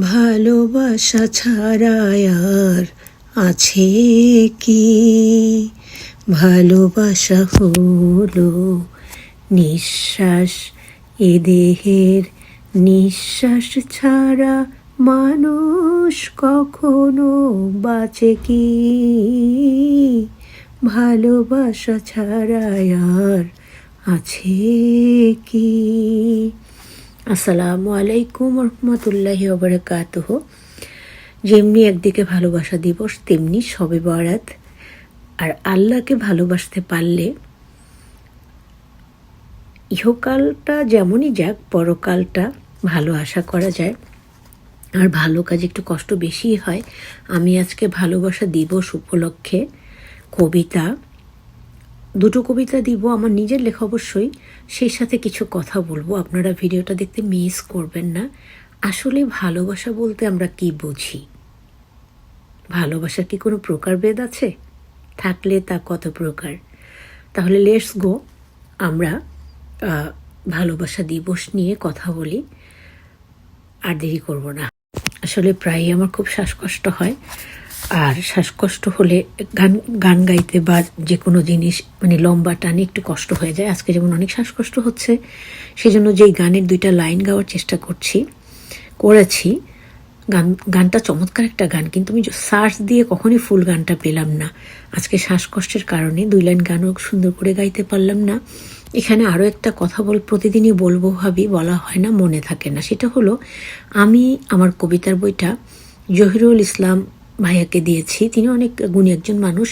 ভালোবাসা ছাড়া আর আছে কি? ভালোবাসা হলো নিঃশ্বাস, এ দেহের নিঃশ্বাস ছাড়া মানুষ কখনো বাঁচে কি? ভালোবাসা ছাড়া আর আছে কি? আসসালামু আলাইকুম রহমতুল্লাহি ওবরাকাতুহ। যেমনি একদিকে ভালোবাসা দিবস, তেমনি সবে বরাত। আর আল্লাহকে ভালোবাসতে পারলে ইহকালটা যেমনই যাক, পরকালটা ভালো আশা করা যায়। আর ভালো কাজ একটু কষ্ট বেশি হয়। আমি আজকে ভালোবাসা দিবস উপলক্ষে কবিতা দুটো কবিতা দিব, আমার নিজের লেখা অবশ্যই। সেই সাথে কিছু কথা বলব। আপনারা ভিডিওটা দেখতে মিস করবেন না। আসলে ভালোবাসা বলতে আমরা কি বুঝি? ভালোবাসার কি কোনো প্রকারভেদ আছে? থাকলে তা কত প্রকার? তাহলে লেটস গো আমরা ভালোবাসা দিবস নিয়ে কথা বলি। আর দেরি করব না। আসলে প্রায়ই আমার খুব শ্বাসকষ্ট হয়। আর শ্বাসকষ্ট হলে গান গান গাইতে বা যে কোনো জিনিস মানে লম্বা টানে একটু কষ্ট হয়ে যায়। আজকে যেমন অনেক শ্বাসকষ্ট হচ্ছে, সেজন্য যেই গানের দুইটা লাইন গাওয়ার চেষ্টা করছি, করেছি, গান, গানটা চমৎকার একটা গান, কিন্তু আমি সার্চ দিয়ে কখনই ফুল গানটা পেলাম না। আজকে শ্বাসকষ্টের কারণে দুই লাইন গানও সুন্দর করে গাইতে পারলাম না। এখানে আরও একটা কথা বল, প্রতিদিনই বলব ভাবি, বলা হয় না, মনে থাকে না। সেটা হলো, আমি আমার কবিতার বইটা জহিরুল ইসলাম ভাইয়াকে দিয়েছি। তিনি অনেক গুণী একজন মানুষ।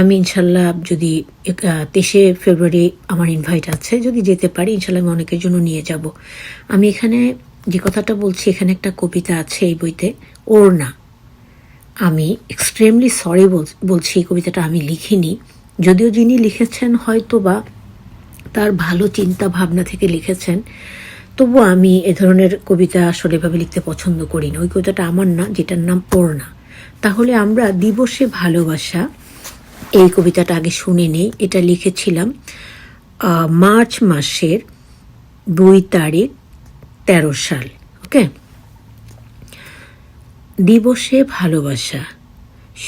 আমি ইনশাল্লাহ যদি তেইশে ফেব্রুয়ারি আমার ইনভাইট আছে, যদি যেতে পারি, ইনশাল্লাহ আমি অনেকের জন্য নিয়ে যাব। আমি এখানে যে কথাটা বলছি, এখানে একটা কবিতা আছে এই বইতে ওর না আমি এক্সট্রিমলি সরি বলছি এই কবিতাটা আমি লিখিনি। যদিও যিনি লিখেছেন হয়তো বা তার ভালো চিন্তা ভাবনা থেকে লিখেছেন তবু আমি এ ধরনের কবিতা আসলে এভাবে লিখতে পছন্দ করি না। ওই কবিতাটা আমার না, যেটার নাম পড়না তাহলে আমরা দিবসে ভালোবাসা, এই কবিতাটা আগে শুনে নেই, এটা লিখেছিলাম মার্চ মাসের দুই তারিখ, তেরো সাল, ওকে? দিবসে ভালোবাসা,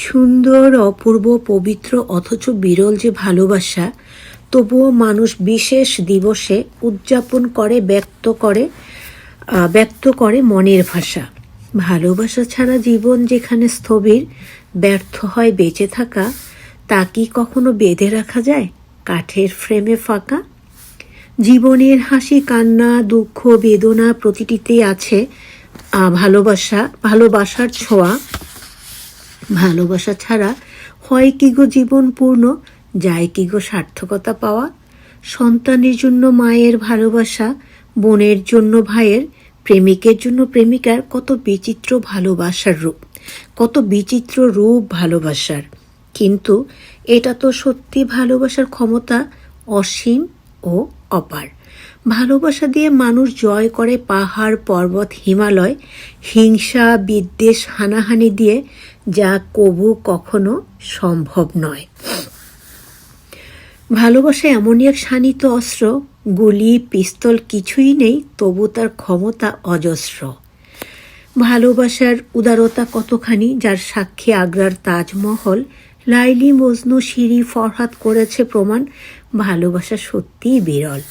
সুন্দর, অপূর্ব, পবিত্র, অথচ বিরল যে ভালোবাসা, তবুও মানুষ বিশেষ দিবসে উদযাপন করে, ব্যক্ত করে ব্যক্ত করে মনের ভাষা। ভালোবাসা ছাড়া জীবন যেখানে স্থবির, ব্যর্থ হয় বেঁচে থাকা, তা কি কখনো বেঁধে রাখা যায়? কাঠের ফ্রেমে ফাঁকা? জীবনের হাসি, কান্না, দুঃখ, বেদনা প্রতিটিতে আছে ভালোবাসা, ভালোবাসার ছোঁয়া। ভালোবাসা ছাড়া হয় কি গো জীবন পূর্ণ? যায় কি গো সার্থকতা পাওয়া? সন্তানের জন্য মায়ের ভালোবাসা, বোনের জন্য ভাইয়ের প্রেমিকের জন্য প্রেমিকার কত বিচিত্র ভালোবাসার রূপ, কত বিচিত্র রূপ ভালোবাসার। কিন্তু এটা তো সত্যি ভালোবাসার ক্ষমতা অসীম ও অপার। ভালোবাসা দিয়ে মানুষ জয় করে পাহাড়, পর্বত, হিমালয়, হিংসা, বিদ্বেষ, হানাহানি দিয়ে যা কবু কখনো সম্ভব নয়। ভালোবাসা এমনই এক শানিত অস্ত্র গুলি, পিস্তল কিছুই নেই, তবু তার ক্ষমতা অজস্র। ভালোবাসার উদারতা কতখানি, যার সাক্ষী আগ্রার তাজমহল। লাইলি মজনু সিঁড়ি ফরহাত করেছে প্রমাণ, ভালোবাসা সত্যিই বিরল।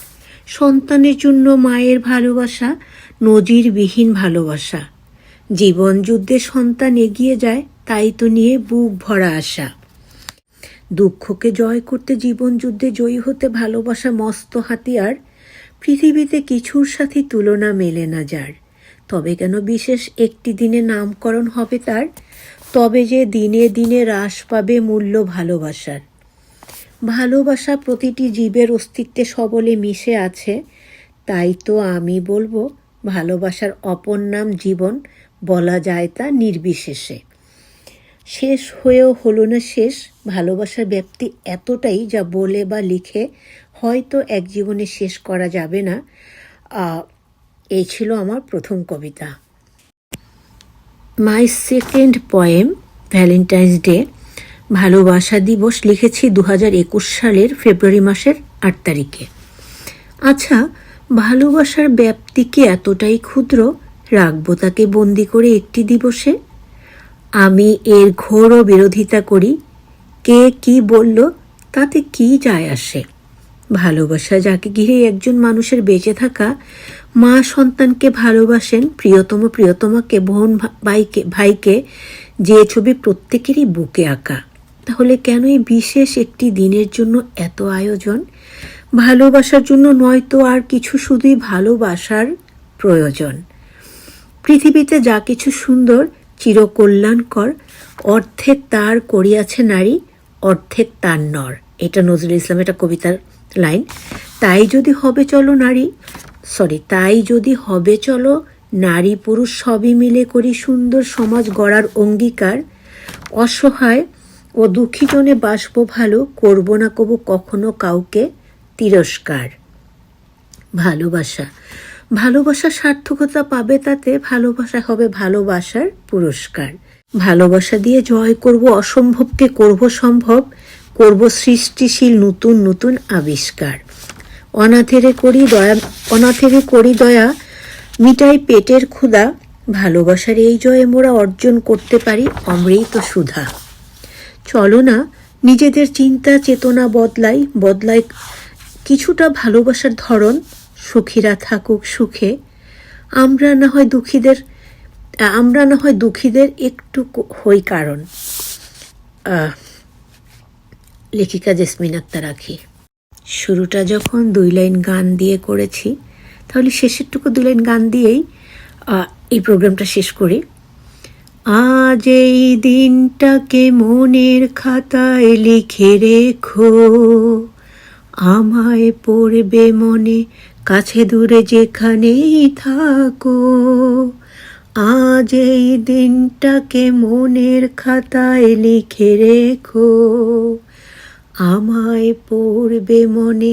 সন্তানের জন্য মায়ের ভালোবাসা, নজিরবিহীন ভালোবাসা। জীবন যুদ্ধে সন্তান এগিয়ে যায়, তাই তো নিয়ে বুক ভরা আশা। দুঃখকে জয় করতে জীবন যুদ্ধে জয়ী হতে ভালোবাসা মস্ত হাতিয়ার, পৃথিবীতে কিছুর সাথে তুলনা মেলে না যার। তবে কেন বিশেষ একটি দিনে নামকরণ হবে তার? তবে যে দিনে দিনে হ্রাস পাবে মূল্য ভালোবাসার। ভালোবাসা প্রতিটি জীবের অস্তিত্বে সবলে মিশে আছে, তাই তো আমি বলব, ভালোবাসার অপর নাম জীবন বলা যায় তা নির্বিশেষে। শেষ হয়েও হলো না শেষ। ভালোবাসার ব্যাপ্তি এতটাই যা বলে বা লিখে হয়তো এক জীবনে শেষ করা যাবে না। এই ছিল আমার প্রথম কবিতা। My second poem, Valentine's day, ভালোবাসা দিবস লিখেছি দু সালের ফেব্রুয়ারি মাসের আট তারিখে। আচ্ছা ভালোবাসার ব্যাপ্তি কি এতটাই ক্ষুদ্র? রাখব তাকে বন্দি করে একটি দিবসে। আমি এর ঘোর বিরোধিতা করি। কে কি বলল, তাতে কি যায় আসে? ভালোবাসা যাকে ঘিরে একজন মানুষের বেঁচে থাকা, মা সন্তানকে ভালোবাসেন, প্রিয়তম প্রিয়তমাকে, বোন ভাইকে ভাইকে, যে ছবি প্রত্যেকেরই বুকে আঁকা। তাহলে কেন এই বিশেষ একটি দিনের জন্য এত আয়োজন? ভালোবাসার জন্য নয়তো আর কিছু শুধুই ভালোবাসার প্রয়োজন। পৃথিবীতে যা কিছু সুন্দর চিরকল্যাণকর, অর্ধেক তার করিয়াছে নারী, অর্ধেক তার নর। এটা নজরুল ইসলাম এটা কবিতার লাইন। তাই যদি হবে চলো নারী সরি তাই যদি হবে চলো নারী পুরুষ সবই মিলে করি সুন্দর সমাজ গড়ার অঙ্গীকার, অসহায় ও দুঃখী জনে বাসব ভালো, করব না কবু কখনো কাউকে তিরস্কার। ভালোবাসা। ভালোবাসা সার্থকতা পাবে তাতে ভালোবাসা হবে ভালোবাসার পুরস্কার। ভালোবাসা দিয়ে জয় করব, অসম্ভবকে করব সম্ভব, করব সৃষ্টিশীল নতুন নতুন আবিষ্কার। অনাথেরে করি দয়া, অনাথেরে করি দয়া, মিটাই পেটের ক্ষুধা, ভালোবাসার এই জয়ে মোরা অর্জন করতে পারি অমৃত সুধা। চলো না, নিজেদের চিন্তা চেতনা বদলাই বদলাই কিছুটা ভালোবাসার ধরন সুখীরা থাকুক সুখে, আমরা না হয় দুঃখীদের, আমরা না হয় দুঃখীদের একটু হই কারণ। লেখিকা জেসমিন আক্তার আখি, শুরুটা যখন দুই লাইন গান দিয়ে করেছি, তাহলে শেষেরটুকু দুই লাইন গান দিয়েই এই প্রোগ্রামটা শেষ করি। আজ এই দিনটাকে মনের খাতায় লিখে রেখো, আমায় পড়বে মনে কাছে দূরে যেখানেই থাকো, আজ এই দিনটাকে মনের খাতায় লিখে রেখো। আমায় পড়বে মনে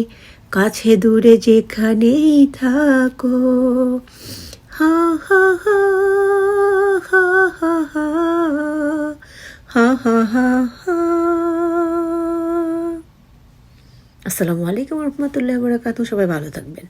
কাছে দূরে যেখানেই থাকো। হা হা হা হা হা হা হা হা হা হা। আসসালামু আলাইকুম রহমতুল্লাহ বরাকাতু সবাই ভালো থাকবেন।